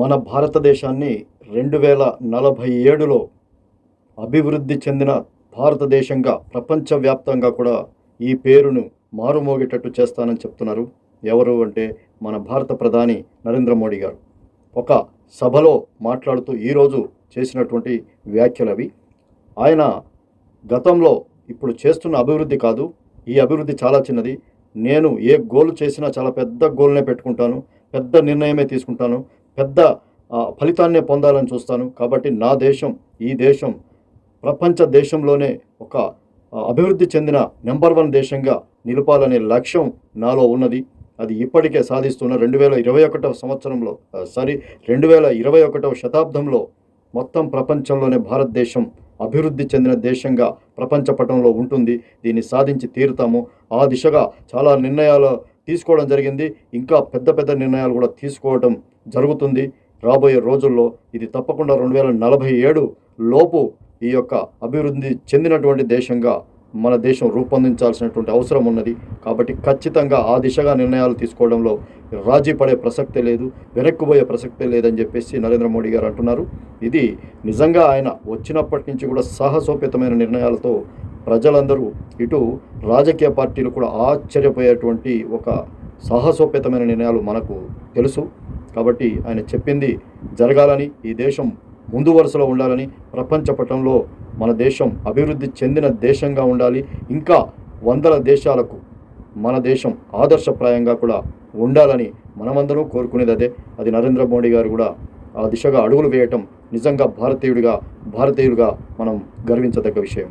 మన భారతదేశాన్ని రెండు వేల నలభై ఏడులో అభివృద్ధి చెందిన భారతదేశంగా ప్రపంచవ్యాప్తంగా కూడా ఈ పేరును మారుమోగేటట్టు చేస్తానని చెప్తున్నారు. ఎవరు అంటే మన భారత ప్రధాని నరేంద్ర మోడీ గారు. ఒక సభలో మాట్లాడుతూ ఈరోజు చేసినటువంటి వ్యాఖ్యలు అవి. ఆయన గతంలో ఇప్పుడు చేస్తున్న అభివృద్ధి కాదు ఈ అభివృద్ధి చాలా చిన్నది. నేను ఏ గోల్ చేసినా చాలా పెద్ద గోల్నే పెట్టుకుంటాను పెద్ద నిర్ణయమే తీసుకుంటాను. పెద్ద ఫలితాన్నే పొందాలని చూస్తాను. కాబట్టి నా దేశం ఈ దేశం ప్రపంచ దేశంలోనే ఒక అభివృద్ధి చెందిన నెంబర్ వన్ దేశంగా నిలపాలనే లక్ష్యం నాలో ఉన్నది. అది ఇప్పటికే సాధిస్తున్న రెండు వేల ఇరవై ఒకటవ సంవత్సరంలో సారీ రెండు వేల ఇరవై ఒకటవ శతాబ్దంలో మొత్తం ప్రపంచంలోనే భారతదేశం అభివృద్ధి చెందిన దేశంగా ప్రపంచ పటంలో ఉంటుంది. దీన్ని సాధించి తీరుతాము. ఆ దిశగా చాలా నిర్ణయాలు తీసుకోవడం జరిగింది. ఇంకా పెద్ద పెద్ద నిర్ణయాలు కూడా తీసుకోవడం జరుగుతుంది. రాబోయే రోజుల్లో ఇది తప్పకుండా రెండు వేల నలభై ఏడు లోపు ఈ యొక్క అభివృద్ధి చెందినటువంటి దేశంగా మన దేశం రూపొందించాల్సినటువంటి అవసరం ఉన్నది. కాబట్టి ఖచ్చితంగా ఆ దిశగా నిర్ణయాలు తీసుకోవడంలో రాజీ పడే ప్రసక్తే లేదు వెనక్కుపోయే ప్రసక్తే లేదని చెప్పేసి నరేంద్ర మోడీ గారు అంటున్నారు. ఇది నిజంగా ఆయన వచ్చినప్పటి నుంచి కూడా సాహసోపేతమైన నిర్ణయాలతో ప్రజలందరూ ఇటు రాజకీయ పార్టీలు కూడా ఆశ్చర్యపోయేటువంటి ఒక సాహసోపేతమైన నిర్ణయాలు మనకు తెలుసు. కాబట్టి ఆయన చెప్పింది జరగాలని ఈ దేశం ముందు వరుసలో ఉండాలని ప్రపంచ పటంలో మన దేశం అభివృద్ధి చెందిన దేశంగా ఉండాలి. ఇంకా వందల దేశాలకు మన దేశం ఆదర్శప్రాయంగా కూడా ఉండాలని మనమందరం కోరుకునేది అదే. అది నరేంద్ర మోడీ గారు కూడా ఆ దిశగా అడుగులు వేయటం నిజంగా భారతీయుడిగా భారతీయుడిగా మనం గర్వించదగ్గ విషయం.